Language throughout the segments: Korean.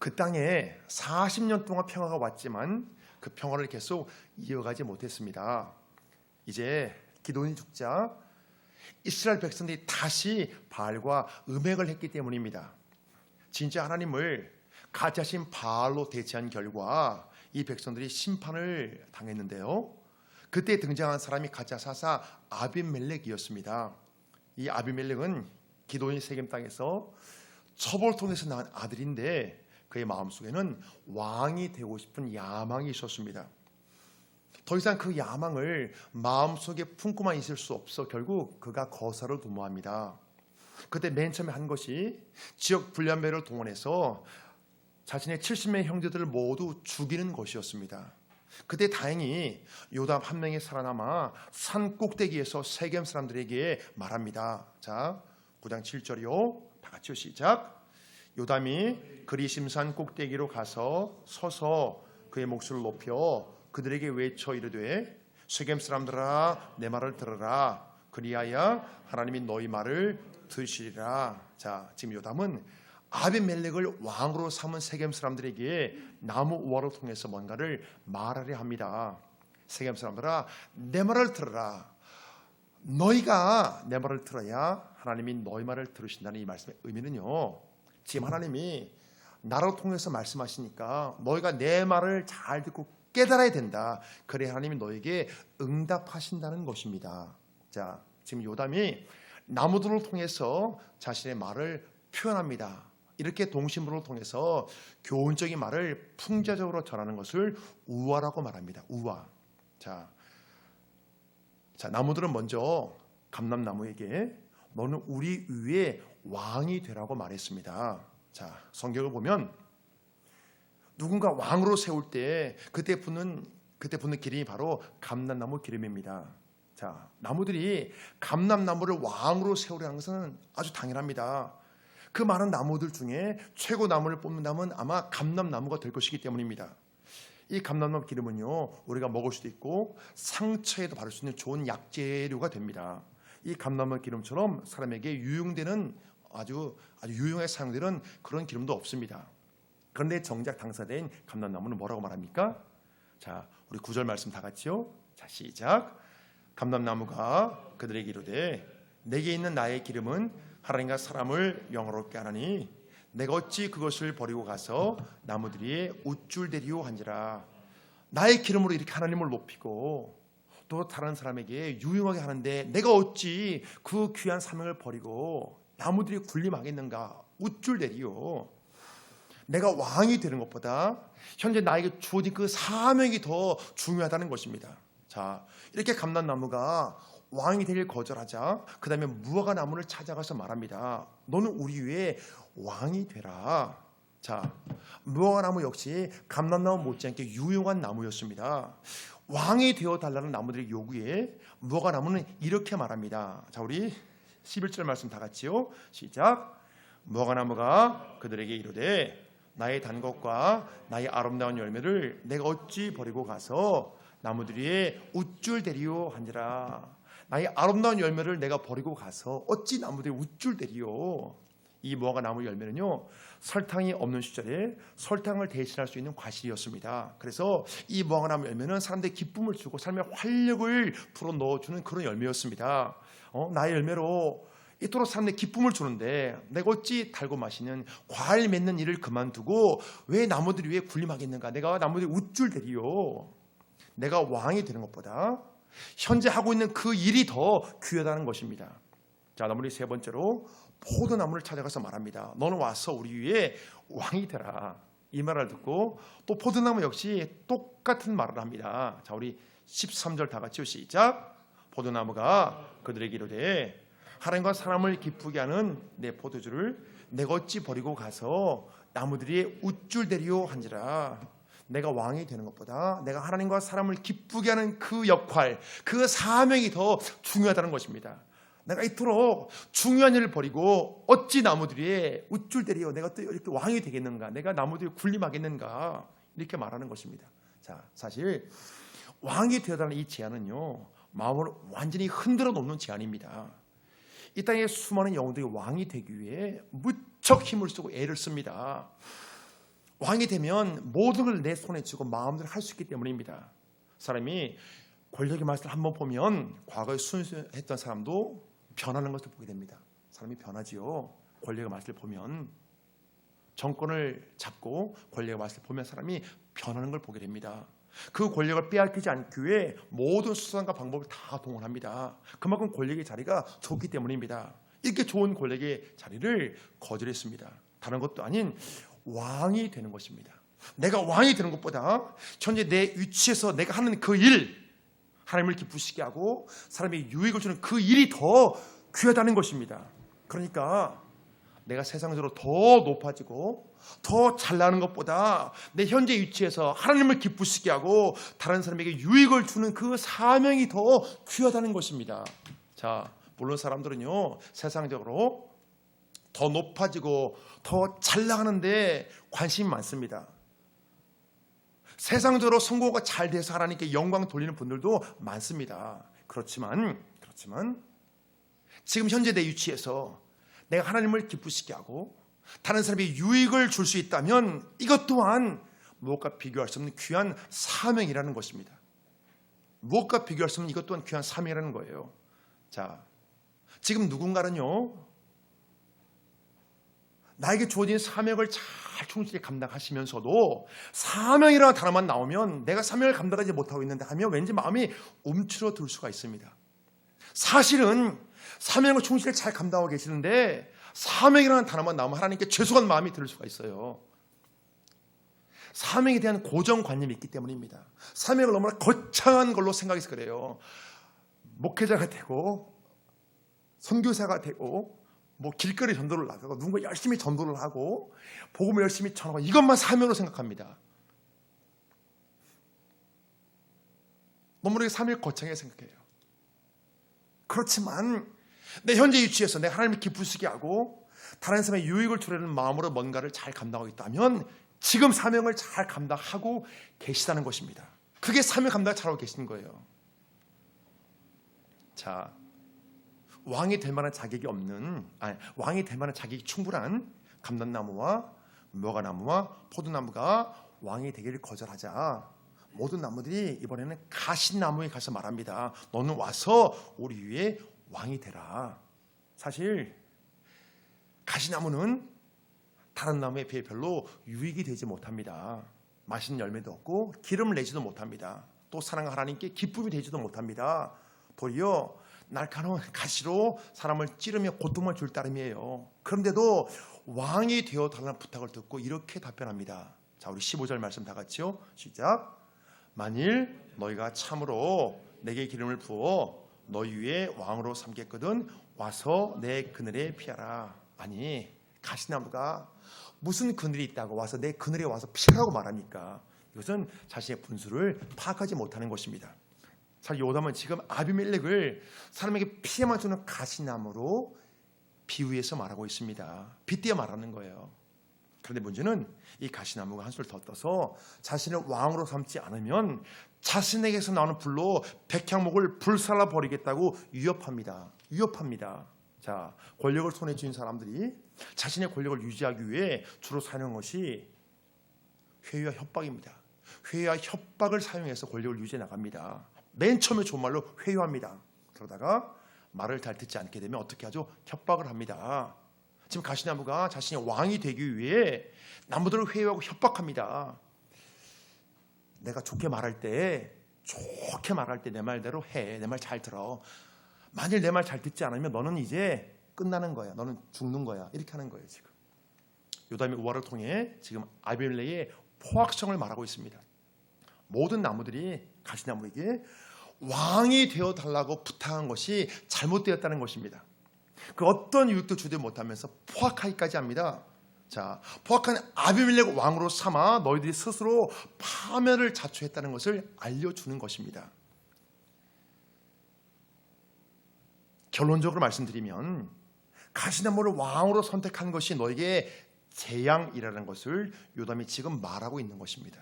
그 땅에 40년 동안 평화가 왔지만 그 평화를 계속 이어가지 못했습니다. 이제 기도니 죽자 이스라엘 백성들이 다시 바알과 음행을 했기 때문입니다. 진짜 하나님을 가짜신 바알로 대체한 결과 이 백성들이 심판을 당했는데요. 그때 등장한 사람이 가짜 사사 아비멜렉이었습니다. 이 아비멜렉은 기도니 세겜 땅에서 첩을 통해서 낳은 아들인데 그의 마음속에는 왕이 되고 싶은 야망이 있었습니다. 더 이상 그 야망을 마음속에 품고만 있을 수 없어 결국 그가 거사를 도모합니다. 그때 맨 처음에 한 것이 지역 불량배를 동원해서 자신의 70명의 형제들을 모두 죽이는 것이었습니다. 그때 다행히 요담 한 명이 살아남아 산 꼭대기에서 세겜 사람들에게 말합니다. 자, 9장 7절이요. 다 같이요. 시작. 요담이 그리심산 꼭대기로 가서 서서 그의 목소리를 높여 그들에게 외쳐 이르되 세겜 사람들아 내 말을 들으라. 그리하여 하나님이 너희 말을 들으시리라. 자 지금 요담은 아비멜렉을 왕으로 삼은 세겜 사람들에게 나무 우화를 통해서 뭔가를 말하려 합니다. 세겜 사람들아 내 말을 들으라. 너희가 내 말을 들어야 하나님이 너희 말을 들으신다는 이 말씀의 의미는요 지금 하나님이 나를 통해서 말씀하시니까 너희가 내 말을 잘 듣고 깨달아야 된다. 그래 하나님이 너에게 응답하신다는 것입니다. 자, 지금 요담이 나무들을 통해서 자신의 말을 표현합니다. 이렇게 동심으로 통해서 교훈적인 말을 풍자적으로 전하는 것을 우화라고 말합니다. 우화. 자, 자 나무들은 먼저 감람나무에게 너는 우리 위에 왕이 되라고 말했습니다. 자, 성경을 보면 누군가 왕으로 세울 때 그때 붙는 그때 붙는 기름이 바로 감람나무 기름입니다. 자, 나무들이 감람나무를 왕으로 세우려는 것은 아주 당연합니다. 그 많은 나무들 중에 최고 나무를 뽑는다면 아마 감람나무가 될 것이기 때문입니다. 이 감람나무 기름은요, 우리가 먹을 수도 있고 상처에도 바를 수 있는 좋은 약재료가 됩니다. 이 감나무 기름처럼 사람에게 유용되는 아주 아주 유용하게 사용되는 그런 기름도 없습니다. 그런데 정작 당사된 감람나무는 뭐라고 말합니까? 자, 우리 구절 말씀 다 같이요. 자, 시작. 감람나무가 그들에게 이르되 내게 있는 나의 기름은 하나님과 사람을 영화롭게 하나니 내가 어찌 그것을 버리고 가서 나무들이 우쭐대리오 한지라 나의 기름으로 이렇게 하나님을 높이고 또 다른 사람에게 유용하게 하는데 내가 어찌 그 귀한 사명을 버리고 나무들이 군림하겠는가 우쭐대리요 내가 왕이 되는 것보다 현재 나에게 주어진 그 사명이 더 중요하다는 것입니다. 자, 이렇게 감람나무가 왕이 되길 거절하자 그 다음에 무화과 나무를 찾아가서 말합니다. 너는 우리 위에 왕이 되라. 자, 무화과 나무 역시 감람나무 못지않게 유용한 나무였습니다. 왕이 되어 달라는 나무들의 요구에 무화과 나무는 이렇게 말합니다. 자, 우리 11절 말씀 다 같이요. 시작. 무화과 나무가 그들에게 이르되 나의 단 것과 나의 아름다운 열매를 내가 어찌 버리고 가서 나무들이 우쭐대리요 한지라 나의 아름다운 열매를 내가 버리고 가서 어찌 나무들이 우쭐대리요 이 무화과 나무 열매는요 설탕이 없는 시절에 설탕을 대신할 수 있는 과실이었습니다. 그래서 이 무화과 나무 열매는 사람들의 기쁨을 주고 삶의 활력을 불어 넣어주는 그런 열매였습니다. 어, 나의 열매로 이토록 사람들의 기쁨을 주는데 내가 어찌 달고 마시는 과일 맺는 일을 그만두고 왜 나무들이 왜 군림하겠는가? 내가 나무들이 우쭐 대리요. 내가 왕이 되는 것보다 현재 하고 있는 그 일이 더 귀하다는 것입니다. 자, 나무리 세 번째로 포도나무를 찾아가서 말합니다. 너는 와서 우리 위에 왕이 되라. 이 말을 듣고 또 포도나무 역시 똑같은 말을 합니다. 자, 우리 13절 다 같이 시작. 포도나무가 그들에게 이르되 하나님과 사람을 기쁘게 하는 내 포도주를 내가 어찌 버리고 가서 나무들이 우쭐대리오 한지라 내가 왕이 되는 것보다 내가 하나님과 사람을 기쁘게 하는 그 역할, 그 사명이 더 중요하다는 것입니다. 내가 이토록 중요한 일을 버리고 어찌 나무들이 우쭐대리오 내가 또 이렇게 왕이 되겠는가? 내가 나무들이 군림하겠는가? 이렇게 말하는 것입니다. 자, 사실 왕이 되어달라는 이 제안은요, 마음을 완전히 흔들어 놓는 제안입니다. 이 땅에 수많은 영혼들이 왕이 되기 위해 무척 힘을 쓰고 애를 씁니다. 왕이 되면 모든 걸 내 손에 쥐고 마음대로 할 수 있기 때문입니다. 사람이 권력의 맛을 한번 보면 과거에 순수했던 사람도 변하는 것을 보게 됩니다. 사람이 변하지요. 권력의 맛을 보면 정권을 잡고 권력의 맛을 보면 사람이 변하는 걸 보게 됩니다. 그 권력을 빼앗기지 않기 위해 모든 수단과 방법을 다 동원합니다. 그만큼 권력의 자리가 좋기 때문입니다. 이렇게 좋은 권력의 자리를 거절했습니다. 다른 것도 아닌 왕이 되는 것입니다. 내가 왕이 되는 것보다 현재 내 위치에서 내가 하는 그 일, 하나님을 기쁘시게 하고 사람에게 유익을 주는 그 일이 더 귀하다는 것입니다. 그러니까 내가 세상적으로 더 높아지고 더 잘나는 것보다 내 현재 위치에서 하나님을 기쁘시게 하고 다른 사람에게 유익을 주는 그 사명이 더 귀하다는 것입니다. 자, 물론 사람들은요 세상적으로 더 높아지고 더 잘 나가는데 관심이 많습니다. 세상적으로 성공가 잘 돼서 하나님께 영광 돌리는 분들도 많습니다. 그렇지만 그렇지만 지금 현재 내 위치에서 내가 하나님을 기쁘시게 하고 다른 사람에게 유익을 줄 수 있다면 이것 또한 무엇과 비교할 수 없는 귀한 사명이라는 것입니다. 무엇과 비교할 수 없는 이것 또한 귀한 사명이라는 거예요. 자, 지금 누군가는요, 나에게 주어진 사명을 잘 충실히 감당하시면서도 사명이라는 단어만 나오면 내가 사명을 감당하지 못하고 있는데 하면 왠지 마음이 움츠러들 수가 있습니다. 사실은 사명을 충실히 잘 감당하고 계시는데 사명이라는 단어만 나오면 하나님께 죄송한 마음이 들 수가 있어요. 사명에 대한 고정관념이 있기 때문입니다. 사명을 너무나 거창한 걸로 생각해서 그래요. 목회자가 되고 선교사가 되고 뭐 길거리 전도를 나가고 누군가 열심히 전도를 하고 복음을 열심히 전하고 이것만 사명으로 생각합니다. 너무나 사명을 거창하게 생각해요. 그렇지만 내 현재 위치에서 내 하나님을 기쁘시게 하고 다른 사람의 유익을 주려는 마음으로 뭔가를 잘 감당하고 있다면 지금 사명을 잘 감당하고 계시다는 것입니다. 그게 사명 감당을 잘하고 계시는 거예요. 자, 왕이 될 만한 자격이 없는 아니, 왕이 될 만한 자격이 충분한 감람나무와 무화과나무와 포도나무가 왕이 되기를 거절하자 모든 나무들이 이번에는 가시나무에 가서 말합니다. 너는 와서 우리 위에 왕이 되라. 사실 가시나무는 다른 나무에 비해 별로 유익이 되지 못합니다. 맛있는 열매도 없고 기름을 내지도 못합니다. 또 사랑 하나님께 기쁨이 되지도 못합니다. 도리어 날카로운 가시로 사람을 찌르며 고통을 줄 따름이에요. 그런데도 왕이 되어 달라는 부탁을 듣고 이렇게 답변합니다. 자, 우리 15절 말씀 다 같이요. 시작. 만일 너희가 참으로 내게 기름을 부어 너희 위에 왕으로 삼겠거든 와서 내 그늘에 피하라. 아니 가시나무가 무슨 그늘이 있다고 와서 내 그늘에 와서 피하라고 말합니까? 이것은 자신의 분수를 파악하지 못하는 것입니다. 사실 요담은 지금 아비멜렉을 사람에게 피해만 주는 가시나무로 비유해서 말하고 있습니다. 빗대어 말하는 거예요. 그런데 문제는 이 가시나무가 한술 더 떠서 자신을 왕으로 삼지 않으면 자신에게서 나오는 불로 백향목을 불살라 버리겠다고 위협합니다. 위협합니다. 자, 권력을 손에 쥔 사람들이 자신의 권력을 유지하기 위해 주로 사용한 것이 회유와 협박입니다. 회유와 협박을 사용해서 권력을 유지해 나갑니다. 맨 처음에 좋은 말로 회유합니다. 그러다가 말을 잘 듣지 않게 되면 어떻게 하죠? 협박을 합니다. 지금 가시나무가 자신의 왕이 되기 위해 나무들을 회유하고 협박합니다. 내가 좋게 말할 때 좋게 말할 때 내 말대로 해. 내 말 잘 들어. 만일 내 말 잘 듣지 않으면 너는 이제 끝나는 거야. 너는 죽는 거야. 이렇게 하는 거예요, 지금. 요담의 우화를 통해 지금 아벨레의 포악성을 말하고 있습니다. 모든 나무들이 가시나무에게 왕이 되어 달라고 부탁한 것이 잘못되었다는 것입니다. 그 어떤 유익도 주지 못하면서 포악하기까지 합니다. 자, 포악한 아비멜렉 왕으로 삼아 너희들이 스스로 파멸을 자초했다는 것을 알려주는 것입니다. 결론적으로 말씀드리면 가시나무를 왕으로 선택한 것이 너에게 재앙이라는 것을 요담이 지금 말하고 있는 것입니다.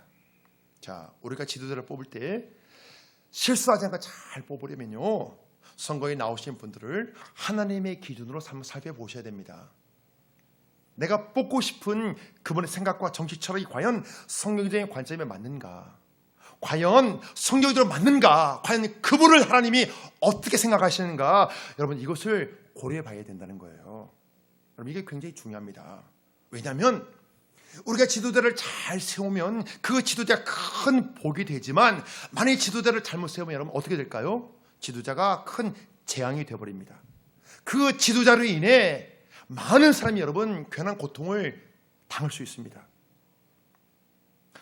자, 우리가 지도자를 뽑을 때 실수하지 않고 잘 뽑으려면요. 선거에 나오신 분들을 하나님의 기준으로 한번 살펴보셔야 됩니다. 내가 뽑고 싶은 그분의 생각과 정치 철학이 과연 성경적인 관점에 맞는가? 과연 성경적으로 맞는가? 과연 그분을 하나님이 어떻게 생각하시는가? 여러분 이것을 고려해 봐야 된다는 거예요. 여러분 이게 굉장히 중요합니다. 왜냐하면 우리가 지도자를 잘 세우면 그 지도자가 큰 복이 되지만 만약 지도자를 잘못 세우면 여러분 어떻게 될까요? 지도자가 큰 재앙이 되어버립니다. 그 지도자로 인해 많은 사람이 여러분 괜한 고통을 당할 수 있습니다.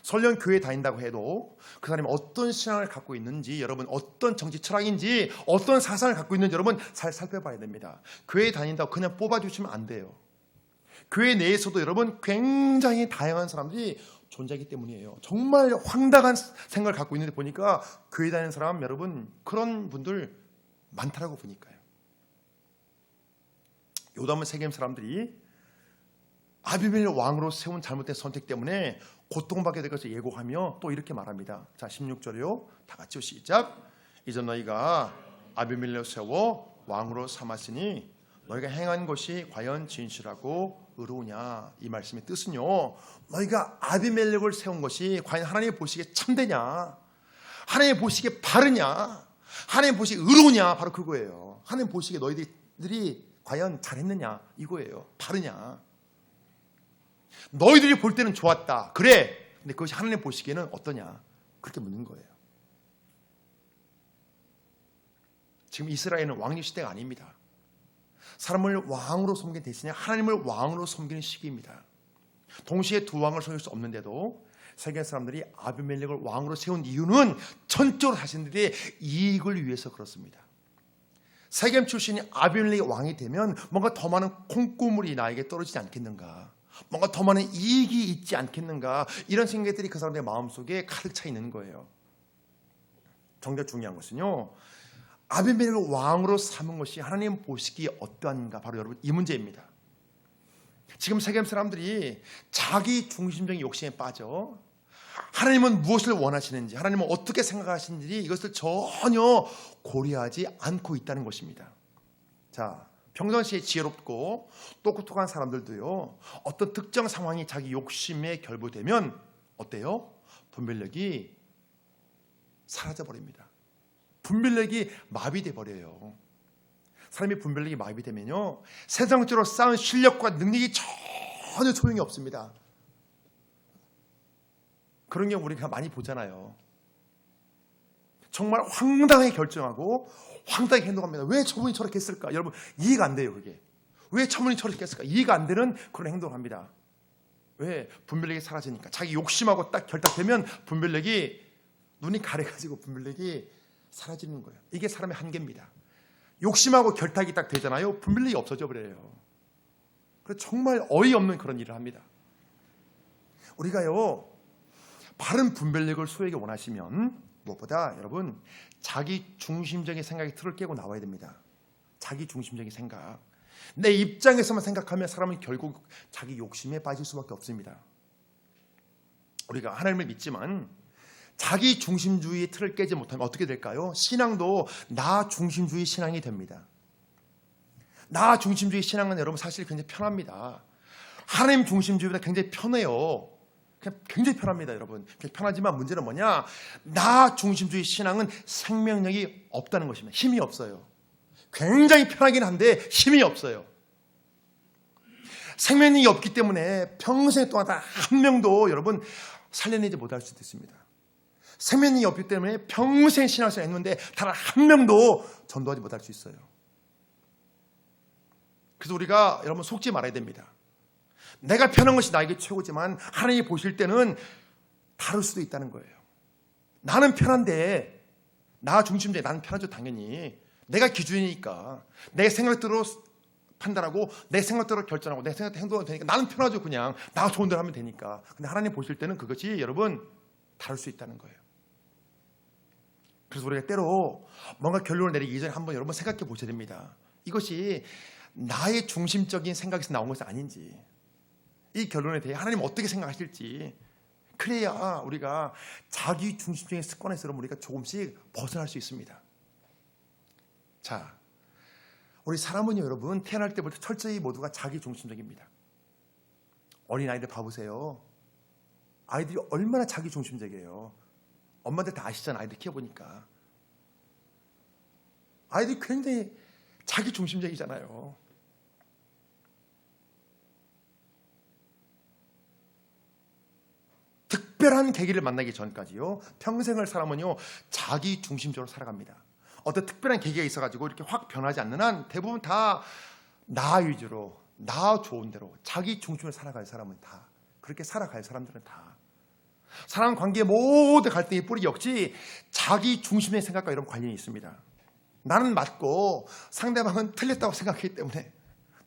설령 교회 다닌다고 해도 그 사람이 어떤 신앙을 갖고 있는지 여러분 어떤 정치 철학인지 어떤 사상을 갖고 있는지 여러분 잘 살펴봐야 됩니다. 교회 다닌다고 그냥 뽑아주시면 안 돼요. 교회 내에서도 여러분 굉장히 다양한 사람들이 존재하기 때문이에요. 정말 황당한 생각을 갖고 있는데 보니까 교회 다니는 사람 여러분 그런 분들 많다라고 보니까요. 요담은 세겜 사람들이 아비멜 왕으로 세운 잘못된 선택 때문에 고통받게 될 것을 예고하며 또 이렇게 말합니다. 자, 16절이요. 다 같이 시작. 이제 너희가 아비멜을 세워 왕으로 삼았으니 너희가 행한 것이 과연 진실하고 의로우냐 이 말씀의 뜻은요 너희가 아비멜렉을 세운 것이 과연 하나님 보시기에 참되냐 하나님 보시기에 바르냐 하나님 보시기에 의로우냐 바로 그거예요. 하나님 보시기에 너희들이 과연 잘했느냐 이거예요. 바르냐. 너희들이 볼 때는 좋았다. 그래. 근데 그것이 하나님 보시기에는 어떠냐? 그렇게 묻는 거예요. 지금 이스라엘은 왕립 시대가 아닙니다 사람을 왕으로 섬긴 대신에 하나님을 왕으로 섬기는 시기입니다. 동시에 두 왕을 섬길 수 없는데도 세계 사람들이 아비멜렉을 왕으로 세운 이유는 전적으로 자신들의 이익을 위해서 그렇습니다. 세겜 출신이 아비멜렉이 왕이 되면 뭔가 더 많은 콩고물이 나에게 떨어지지 않겠는가? 뭔가 더 많은 이익이 있지 않겠는가? 이런 생각들이 그 사람들의 마음속에 가득 차 있는 거예요. 정작 중요한 것은요. 아비멜렉을 왕으로 삼은 것이 하나님 보시기에 어떠한가 바로 여러분 이 문제입니다. 지금 세겜 사람들이 자기 중심적인 욕심에 빠져 하나님은 무엇을 원하시는지 하나님은 어떻게 생각하시는지 이것을 전혀 고려하지 않고 있다는 것입니다. 자, 평상시에 지혜롭고 똑똑한 사람들도요. 어떤 특정 상황이 자기 욕심에 결부되면 어때요? 분별력이 사라져 버립니다. 분별력이 마비돼 버려요. 사람이 분별력이 마비되면요 세상적으로 쌓은 실력과 능력이 전혀 소용이 없습니다. 그런 경우 우리가 많이 보잖아요. 정말 황당하게 결정하고 황당하게 행동합니다. 왜 저분이 저렇게 했을까? 여러분 이해가 안 돼요 그게. 왜 저분이 저렇게 했을까? 이해가 안 되는 그런 행동을 합니다. 왜? 분별력이 사라지니까. 자기 욕심하고 딱 결탁되면 분별력이 눈이 가려가지고 분별력이 사라지는 거예요. 이게 사람의 한계입니다. 욕심하고 결탁이 딱 되잖아요. 분별력이 없어져 버려요. 그래서 정말 어이없는 그런 일을 합니다. 우리가요 바른 분별력을 소에게 원하시면 무엇보다 여러분 자기 중심적인 생각이 틀을 깨고 나와야 됩니다. 자기 중심적인 생각. 내 입장에서만 생각하면 사람은 결국 자기 욕심에 빠질 수밖에 없습니다. 우리가 하나님을 믿지만 자기 중심주의의 틀을 깨지 못하면 어떻게 될까요? 신앙도 나 중심주의 신앙이 됩니다. 나 중심주의 신앙은 여러분 사실 굉장히 편합니다. 하나님 중심주의보다 굉장히 편해요. 굉장히 편합니다, 여러분. 편하지만 문제는 뭐냐? 나 중심주의 신앙은 생명력이 없다는 것입니다. 힘이 없어요. 굉장히 편하긴 한데 힘이 없어요. 생명력이 없기 때문에 평생 동안 단한 명도 여러분 살려내지 못할 수도 있습니다. 생명이 없기 때문에 평생 신앙생활 했는데 단 한 명도 전도하지 못할 수 있어요. 그래서 우리가 여러분 속지 말아야 됩니다. 내가 편한 것이 나에게 최고지만 하나님이 보실 때는 다를 수도 있다는 거예요. 나는 편한데 나 중심적인 나는 편하죠 당연히 내가 기준이니까 내 생각대로 판단하고 내 생각대로 결정하고 내 생각대로 행동하면 되니까 나는 편하죠 그냥 나가 좋은 대로 하면 되니까 근데 하나님 보실 때는 그것이 여러분 다를 수 있다는 거예요. 그래서 우리가 때로 뭔가 결론을 내리기 이전에 한번 여러분 생각해 보셔야 됩니다. 이것이 나의 중심적인 생각에서 나온 것이 아닌지 이 결론에 대해 하나님 어떻게 생각하실지 그래야 우리가 자기 중심적인 습관에서 우리가 조금씩 벗어날 수 있습니다. 자, 우리 사람은 여러분 태어날 때부터 철저히 모두가 자기 중심적입니다. 어린 아이들 봐보세요. 아이들이 얼마나 자기 중심적이에요. 엄마들 다 아시잖아. 아이들 키워보니까. 아이들이 굉장히 자기 중심적이잖아요. 특별한 계기를 만나기 전까지요. 평생을 사람은요. 자기 중심적으로 살아갑니다. 어떤 특별한 계기가 있어가지고 이렇게 확 변하지 않는 한 대부분 다 나 위주로 나 좋은 대로 자기 중심으로 살아갈 사람은 다 그렇게 살아갈 사람들은 다 사람 관계 모든 갈등의 뿌리 역시 자기 중심의 생각과 이런 관련이 있습니다. 나는 맞고 상대방은 틀렸다고 생각하기 때문에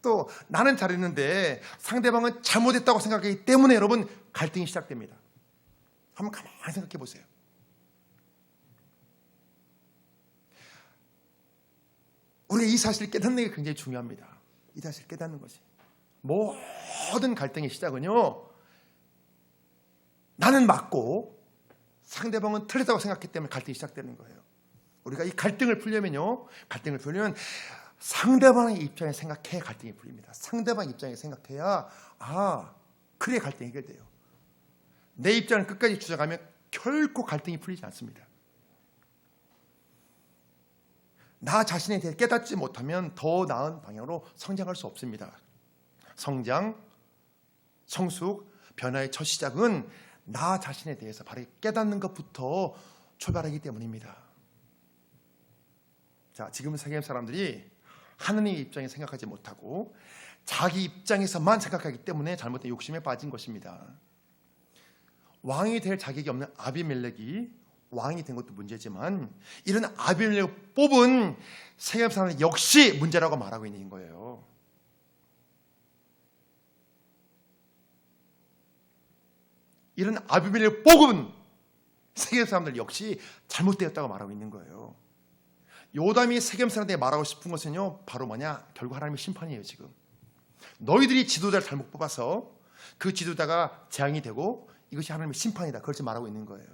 또 나는 잘했는데 상대방은 잘못했다고 생각하기 때문에 여러분 갈등이 시작됩니다. 한번 가만히 생각해 보세요. 우리가 이 사실을 깨닫는 게 굉장히 중요합니다. 이 사실을 깨닫는 것이. 모든 갈등의 시작은요. 나는 맞고 상대방은 틀렸다고 생각했기 때문에 갈등이 시작되는 거예요. 우리가 이 갈등을 풀려면요. 갈등을 풀려면 상대방의 입장에 생각해 갈등이 풀립니다. 상대방 입장에 생각해야 아 그래 갈등이 해결돼요. 내 입장을 끝까지 주장하면 결코 갈등이 풀리지 않습니다. 나 자신에 대해 깨닫지 못하면 더 나은 방향으로 성장할 수 없습니다. 성장, 성숙, 변화의 첫 시작은 나 자신에 대해서 바로 깨닫는 것부터 출발하기 때문입니다. 자, 지금 세계 사람들이 하느님의 입장에 생각하지 못하고 자기 입장에서만 생각하기 때문에 잘못된 욕심에 빠진 것입니다. 왕이 될 자격이 없는 아비멜렉이 왕이 된 것도 문제지만 이런 아비멜렉을 뽑은 세겜 사람은 역시 문제라고 말하고 있는 거예요. 이런 아비멜렉을 뽑은 세겜 사람들 역시 잘못되었다고 말하고 있는 거예요. 요담이 세겜 사람들에게 말하고 싶은 것은요, 바로 뭐냐? 결국 하나님의 심판이에요, 지금. 너희들이 지도자를 잘못 뽑아서 그 지도자가 재앙이 되고 이것이 하나님의 심판이다. 그걸 지금 말하고 있는 거예요.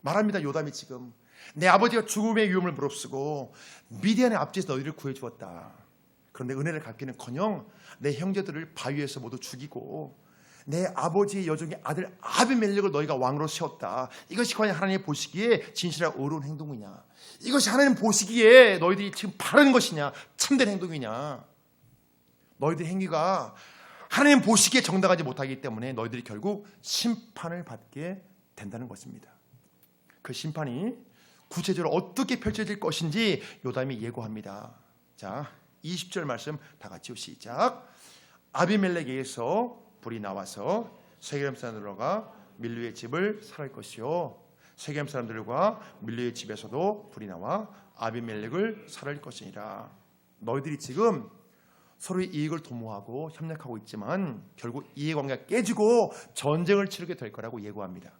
말합니다. 요담이 지금 내 아버지가 죽음의 위험을 무릅쓰고 미디안의 앞지에서 너희를 구해 주었다. 그런데 은혜를 갚기는커녕 내 형제들을 바위에서 모두 죽이고 내 아버지의 여종의 아들 아비멜렉을 너희가 왕으로 세웠다. 이것이 과연 하나님 보시기에 진실하고 의로운 행동이냐? 이것이 하나님 보시기에 너희들이 지금 바른 것이냐? 참된 행동이냐? 너희들 행위가 하나님 보시기에 정당하지 못하기 때문에 너희들이 결국 심판을 받게 된다는 것입니다. 그 심판이 구체적으로 어떻게 펼쳐질 것인지 요담이 예고합니다. 자, 20절 말씀 다 같이 시작. 아비멜렉에게서 불이 나와서 세겜 사람들과 밀루의 집을 살할 것이요. 세겜 사람들과 밀루의 집에서도 불이 나와 아비멜렉을 살할 것이니라. 너희들이 지금 서로의 이익을 도모하고 협력하고 있지만 결국 이해관계가 깨지고 전쟁을 치르게 될 거라고 예고합니다.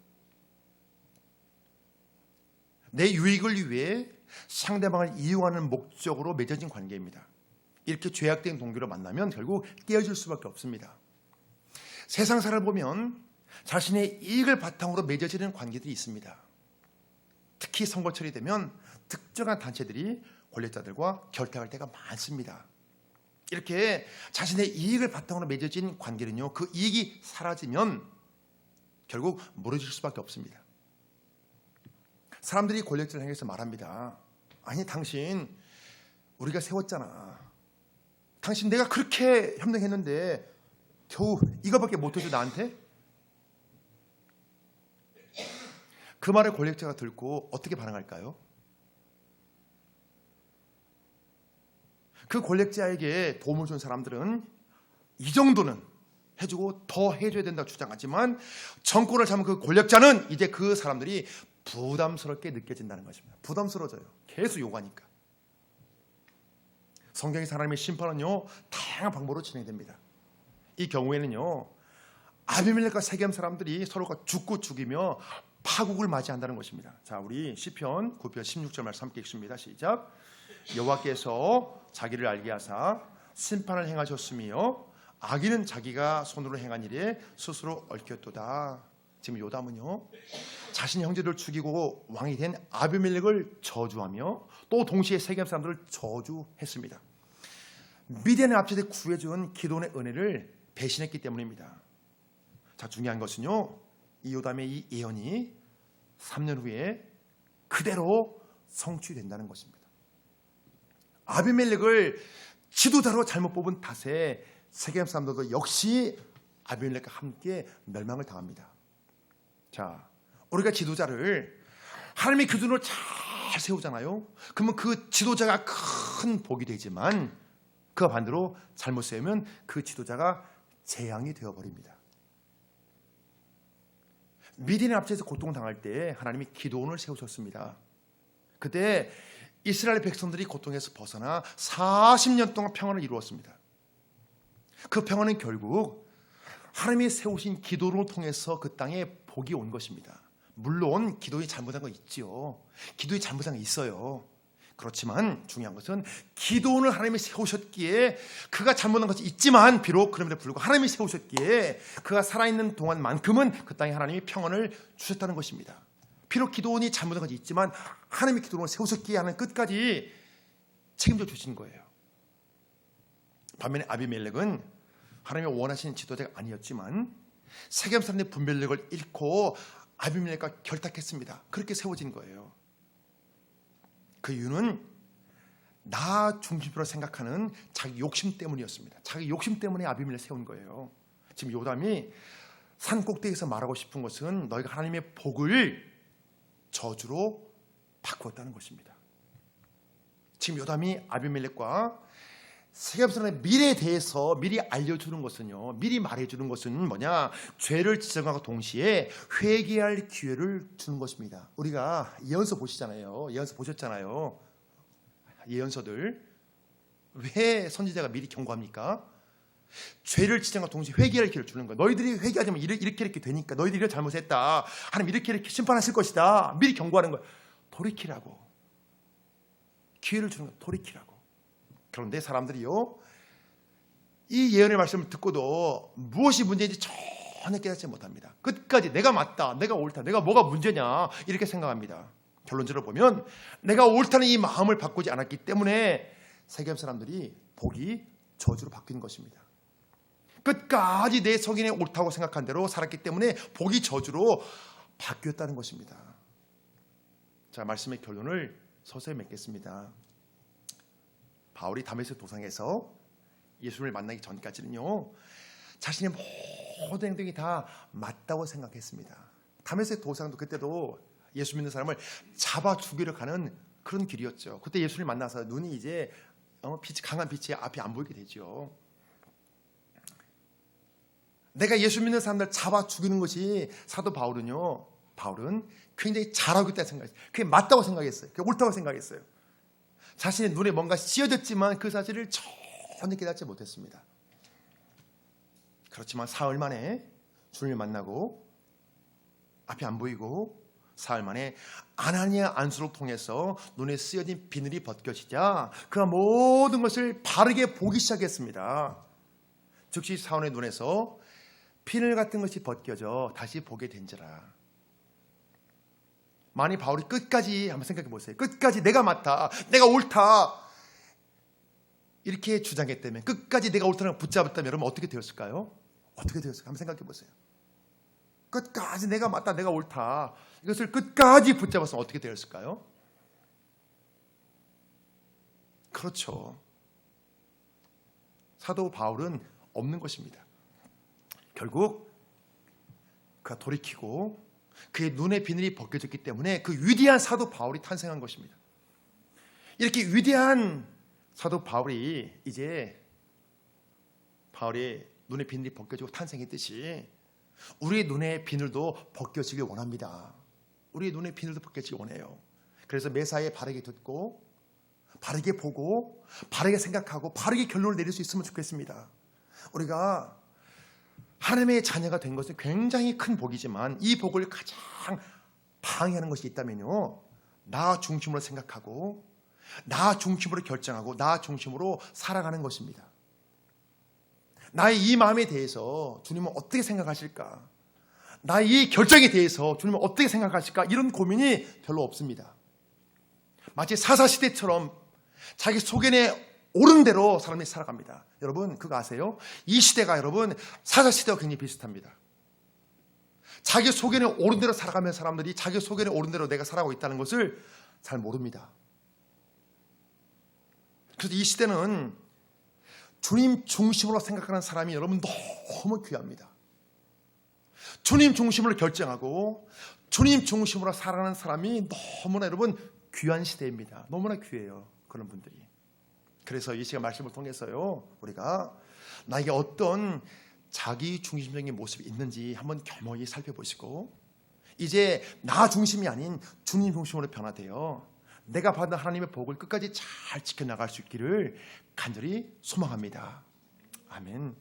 내 유익을 위해 상대방을 이용하는 목적으로 맺어진 관계입니다. 이렇게 죄악된 동기로 만나면 결국 깨어질 수밖에 없습니다. 세상 사를 보면 자신의 이익을 바탕으로 맺어지는 관계들이 있습니다. 특히 선거철이 되면 특정한 단체들이 권력자들과 결탁할 때가 많습니다. 이렇게 자신의 이익을 바탕으로 맺어진 관계는요, 그 이익이 사라지면 결국 무너질 수밖에 없습니다. 사람들이 권력자를 향해서 말합니다. 아니 당신 우리가 세웠잖아. 당신 내가 그렇게 협력했는데 겨우 이거밖에 못해줘 나한테? 그 말을 권력자가 듣고 어떻게 반응할까요? 그 권력자에게 도움을 준 사람들은 이 정도는 해주고 더 해줘야 된다고 주장하지만 정권을 잡은 그 권력자는 이제 그 사람들이 부담스럽게 느껴진다는 것입니다. 부담스러워져요. 계속 요구하니까. 성경의 사람의 심판은요 다양한 방법으로 진행됩니다. 이 경우에는요 아비멜렉과 세겜 사람들이 서로가 죽고 죽이며 파국을 맞이한다는 것입니다. 자, 우리 시편 9편 16절 말씀 함께 읽습니다. 시작. 여호와께서 자기를 알게 하사 심판을 행하셨으며 악인은 자기가 손으로 행한 일에 스스로 얽혔도다. 지금 요담은요 자신의 형제를 죽이고 왕이 된 아비멜렉을 저주하며 또 동시에 세겜 사람들을 저주했습니다. 미디안의 앞에서 구해준 기도의 은혜를 배신했기 때문입니다. 자 중요한 것은요 이 요담의 이 예언이 3년 후에 그대로 성취된다는 것입니다. 아비멜렉을 지도자로 잘못 뽑은 탓에 세겜 사람들도 역시 아비멜렉과 함께 멸망을 당합니다. 자, 우리가 지도자를 하나님의 기준으로 잘 세우잖아요. 그러면 그 지도자가 큰 복이 되지만 그 반대로 잘못 세우면 그 지도자가 재앙이 되어 버립니다. 미디안 앞에서 고통을 당할 때 하나님이 기도원을 세우셨습니다. 그때 이스라엘 백성들이 고통에서 벗어나 40년 동안 평안을 이루었습니다. 그 평안은 결국 하나님이 세우신 기도를 통해서 그 땅에 복이 온 것입니다. 물론 기도에 잘못한 거 있지요. 기도에 잘못한 거 있어요. 그렇지만 중요한 것은 기도원을 하나님이 세우셨기에 그가 잘못한 것이 있지만 비록 그럼에도 불구하고 하나님이 세우셨기에 그가 살아있는 동안만큼은 그 땅에 하나님이 평안을 주셨다는 것입니다. 비록 기도원이 잘못한 것이 있지만 하나님이 기도원을 세우셨기에 하는 끝까지 책임져 주신 거예요. 반면에 아비멜렉은 하나님이 원하시는 지도자가 아니었지만 세겜 사람들의 분별력을 잃고 아비멜렉과 결탁했습니다. 그렇게 세워진 거예요. 그 이유는 나 중심으로 생각하는 자기 욕심 때문이었습니다. 자기 욕심 때문에 아비멜렉 세운 거예요. 지금 요담이 산 꼭대기에서 말하고 싶은 것은 너희가 하나님의 복을 저주로 바꾸었다는 것입니다. 지금 요담이 아비멜렉과 세겜 사람의 미래에 대해서 미리 알려주는 것은요, 미리 말해주는 것은 뭐냐? 죄를 지정하고 동시에 회개할 기회를 주는 것입니다. 우리가 예언서 보시잖아요. 예언서 보셨잖아요. 예언서들. 왜 선지자가 미리 경고합니까? 죄를 지정하고 동시에 회개할 기회를 주는 거예요. 너희들이 회개하지 면 이렇게 이렇게 되니까 너희들이 잘못했다. 하나님 이렇게 이렇게 심판하실 것이다. 미리 경고하는 거예요. 돌이키라고. 기회를 주는 거예요. 돌이키라고. 그런데 사람들이요 이 예언의 말씀을 듣고도 무엇이 문제인지 전혀 깨닫지 못합니다. 끝까지 내가 맞다, 내가 옳다, 내가 뭐가 문제냐 이렇게 생각합니다. 결론적으로 보면 내가 옳다는 이 마음을 바꾸지 않았기 때문에 세겜 사람들이 복이 저주로 바뀐 것입니다. 끝까지 내 성인의 옳다고 생각한 대로 살았기 때문에 복이 저주로 바뀌었다는 것입니다. 자 말씀의 결론을 서서히 맺겠습니다. 바울이 다메섹 도상에서 예수를 만나기 전까지는요 자신의 모든 행동이 다 맞다고 생각했습니다. 다메섹 도상도 그때도 예수 믿는 사람을 잡아 죽이려 가는 그런 길이었죠. 그때 예수를 만나서 눈이 이제 어, 빛이 강한 빛이 앞이 안 보이게 되죠. 내가 예수 믿는 사람들 잡아 죽이는 것이 사도 바울은요. 바울은 굉장히 잘하고 있다고 생각했어요. 그게 맞다고 생각했어요. 그게 옳다고 생각했어요. 자신의 눈에 뭔가 씌어졌지만 그 사실을 전혀 깨닫지 못했습니다. 그렇지만 사흘 만에 주님을 만나고 앞이 안 보이고 사흘 만에 아나니아 안수를 통해서 눈에 쓰여진 비늘이 벗겨지자 그가 모든 것을 바르게 보기 시작했습니다. 즉시 사원의 눈에서 비늘 같은 것이 벗겨져 다시 보게 된지라. 만약 바울이 끝까지 한번 생각해 보세요. 끝까지 내가 맞다, 내가 옳다 이렇게 주장했다면 끝까지 내가 옳다는 걸 붙잡았다면 여러분 어떻게 되었을까요? 어떻게 되었을까? 한번 생각해 보세요. 끝까지 내가 맞다, 내가 옳다 이것을 끝까지 붙잡았으면 어떻게 되었을까요? 그렇죠. 사도 바울은 없는 것입니다. 결국 그가 돌이키고 그의 눈의 비늘이 벗겨졌기 때문에 그 위대한 사도 바울이 탄생한 것입니다. 이렇게 위대한 사도 바울이 이제 바울의 눈의 비늘이 벗겨지고 탄생했듯이 우리의 눈의 비늘도 벗겨지길 원합니다. 우리의 눈의 비늘도 벗겨지길 원해요. 그래서 매사에 바르게 듣고 바르게 보고 바르게 생각하고 바르게 결론을 내릴 수 있으면 좋겠습니다. 우리가 하나님의 자녀가 된 것은 굉장히 큰 복이지만 이 복을 가장 방해하는 것이 있다면요. 나 중심으로 생각하고 나 중심으로 결정하고 나 중심으로 살아가는 것입니다. 나의 이 마음에 대해서 주님은 어떻게 생각하실까? 나의 이 결정에 대해서 주님은 어떻게 생각하실까? 이런 고민이 별로 없습니다. 마치 사사시대처럼 자기 속에 옳은 대로 사람이 살아갑니다. 여러분 그거 아세요? 이 시대가 여러분 사자 시대와 굉장히 비슷합니다. 자기 속에는 옳은 대로 살아가면 사람들이 자기 속에는 옳은 대로 내가 살아가고 있다는 것을 잘 모릅니다. 그래서 이 시대는 주님 중심으로 생각하는 사람이 여러분 너무 귀합니다. 주님 중심으로 결정하고 주님 중심으로 살아가는 사람이 너무나 여러분 귀한 시대입니다. 너무나 귀해요. 그런 분들이. 그래서 이 시간 말씀을 통해서요. 우리가 나에게 어떤 자기 중심적인 모습이 있는지 한번 겸허히 살펴보시고 이제 나 중심이 아닌 주님 중심으로 변화되어 내가 받은 하나님의 복을 끝까지 잘 지켜나갈 수 있기를 간절히 소망합니다. 아멘.